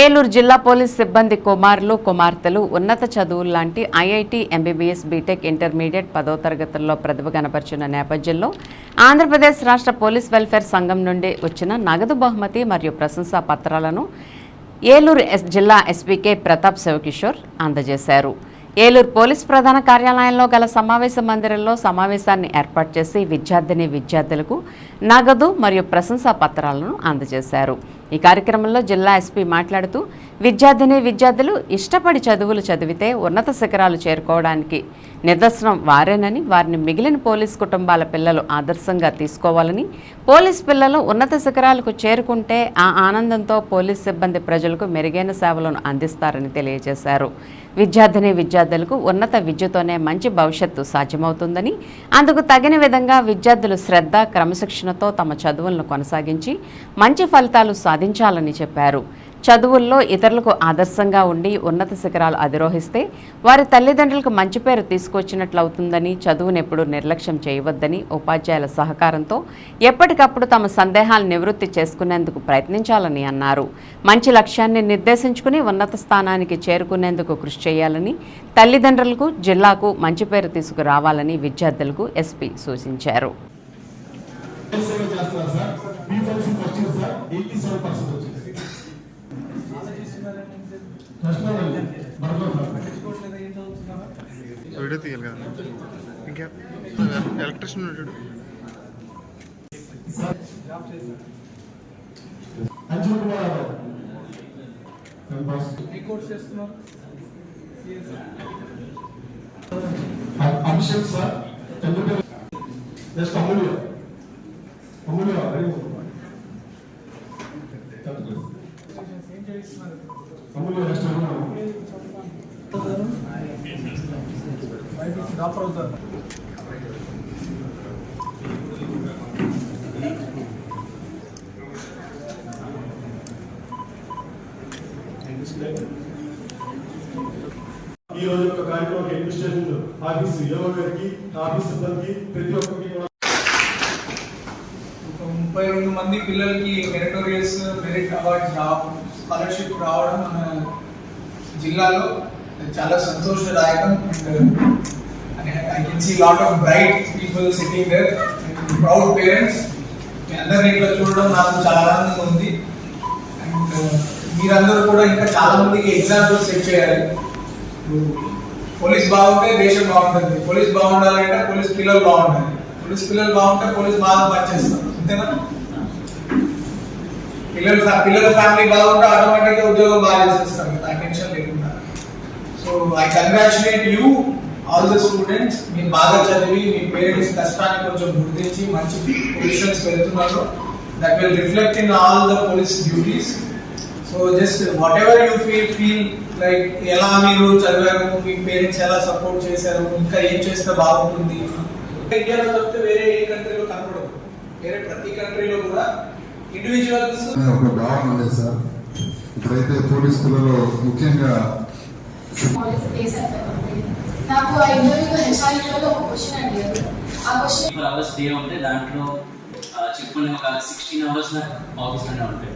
ఏలూరు జిల్లా పోలీస్ సిబ్బంది కుమారులు కుమార్తెలు ఉన్నత చదువులు లాంటి ఐఐటి ఎంబీబీఎస్ బీటెక్ ఇంటర్మీడియట్ పదో తరగతుల్లో ప్రతిభ కనపరిచిన నేపథ్యంలో ఆంధ్రప్రదేశ్ రాష్ట్ర పోలీస్ వెల్ఫేర్ సంఘం నుండి వచ్చిన నగదు బహుమతి మరియు ప్రశంసా పత్రాలను ఏలూరు ఎస్ జిల్లా ఎస్పీకే ప్రతాప్ శివకిషోర్ అందజేశారు. ఏలూరు పోలీస్ ప్రధాన కార్యాలయంలో గల సమావేశ మందిరంలో సమావేశాన్ని ఏర్పాటు చేసి విద్యార్థిని విద్యార్థులకు నగదు మరియు ప్రశంసా పత్రాలను అందజేశారు. ఈ కార్యక్రమంలో జిల్లా ఎస్పీ మాట్లాడుతూ విద్యార్థిని విద్యార్థులు ఇష్టపడి చదువులు చదివితే ఉన్నత శిఖరాలు చేరుకోవడానికి నిదర్శనం వారేనని వారిని మిగిలిన పోలీస్ కుటుంబాల పిల్లలు ఆదర్శంగా తీసుకోవాలని పోలీస్ పిల్లలు ఉన్నత శిఖరాలకు చేరుకుంటే ఆ ఆనందంతో పోలీస్ సిబ్బంది ప్రజలకు మెరుగైన సేవలను అందిస్తారని తెలియజేశారు. విద్యార్థిని విద్యార్థులకు ఉన్నత విద్యతోనే మంచి భవిష్యత్తు సాధ్యమవుతుందని అందుకు తగిన విధంగా విద్యార్థులు శ్రద్ధ క్రమశిక్షణతో తమ చదువులను కొనసాగించి మంచి ఫలితాలు సాధించాలని చెప్పారు. చదువుల్లో ఇతరులకు ఆదర్శంగా ఉండి ఉన్నత శిఖరాలు అధిరోహిస్తే వారి తల్లిదండ్రులకు మంచి పేరు తీసుకొచ్చినట్లవుతుందని చదువునెప్పుడు నిర్లక్ష్యం చేయవద్దని ఉపాధ్యాయుల సహకారంతో ఎప్పటికప్పుడు తమ సందేహాలు నివృత్తి చేసుకునేందుకు ప్రయత్నించాలని అన్నారు. మంచి లక్ష్యాన్ని నిర్దేశించుకుని ఉన్నత స్థానానికి చేరుకునేందుకు కృషి చేయాలని తల్లిదండ్రులకు జిల్లాకు మంచి పేరు తీసుకురావాలని విద్యార్థులకు ఎస్పీ సూచించారు. వీడియో తీయాలి కదా ఇంకా ఎలక్ట్రిషియన్ ఉంటాడు Abhishek sir Chandrababu next Amulya Amulya doctor అవుతారు ఈ రోజు యొక్క కార్యక్రమం అడ్మినిస్ట్రేషన్ ఆఫీస్ యోగ గారికి ఆఫీస్ సిబ్బందికి ప్రతి ఒక్కరికి మంది పిల్లలకి మెరిటోరియస్ మెరిట్ అవార్డ్స్ రావడం స్కాలర్షిప్ రావడం మన జిల్లాలో చాలా సంతోషదాయకం. And I can see lot of bright people sitting there proud parents మీ అందరిని ఇట్లా చూడడం నాకు చాలా ఆనందంగా ఉంది. అండ్ మీరందరూ కూడా ఇంకా చాలా మందికి ఎగ్జాంపుల్ సెట్ చేయాలి. పోలీస్ బాగుంటే దేశం బాగుంటుంది. పోలీస్ బాగుండాలంటే పోలీస్ పిల్లలు బాగుండాలి. పోలీస్ పిల్లలు బాగుంటే పోలీస్ బాగా పనిచేస్తారు. అంతేనా? పిల్లల పిల్లల ఫ్యామిలీ బాగుంటే ఆటోమేటిక్గా ఉద్యోగం బాగా చేసేస్తారు. ఆ టెన్షన్ లేకుండా. So I congratulate you all the students. మీరు బాగా చదివి మీ పేరెంట్స్ కష్టాన్ని కొంచెం గుర్తించి మంచి పొజిషన్స్ వెళ్తున్నారు that will reflect in all the police duties so just whatever you feel feel like ఎలా మీరు చదివారు మీ పేరెంట్స్ ఎలా సపోర్ట్ చేశారు ఇంకా ఏం చేస్తే బాగుంటుంది. ఇండియాలో తప్పితే వేరే ఏ కంట్రీలో కనపడదు. వేరే ప్రతి కంట్రీలో కూడా ఇండివిజువల్స్ ఒక భావన ఉంది సార్. ఇప్పుడైతే పోలీస్ ముఖ్యంగా నాకు ఆ ఒక క్వశ్చన్ అడిగారు ఆ క్వశ్చన్ ఫోర్ అవర్స్ డే ఉంటే దాంట్లో ఆ, చెప్పుకునే ఒక సిక్స్టీన్ అవర్స్ నాకు ఆఫీస్లోనే ఉంటాయి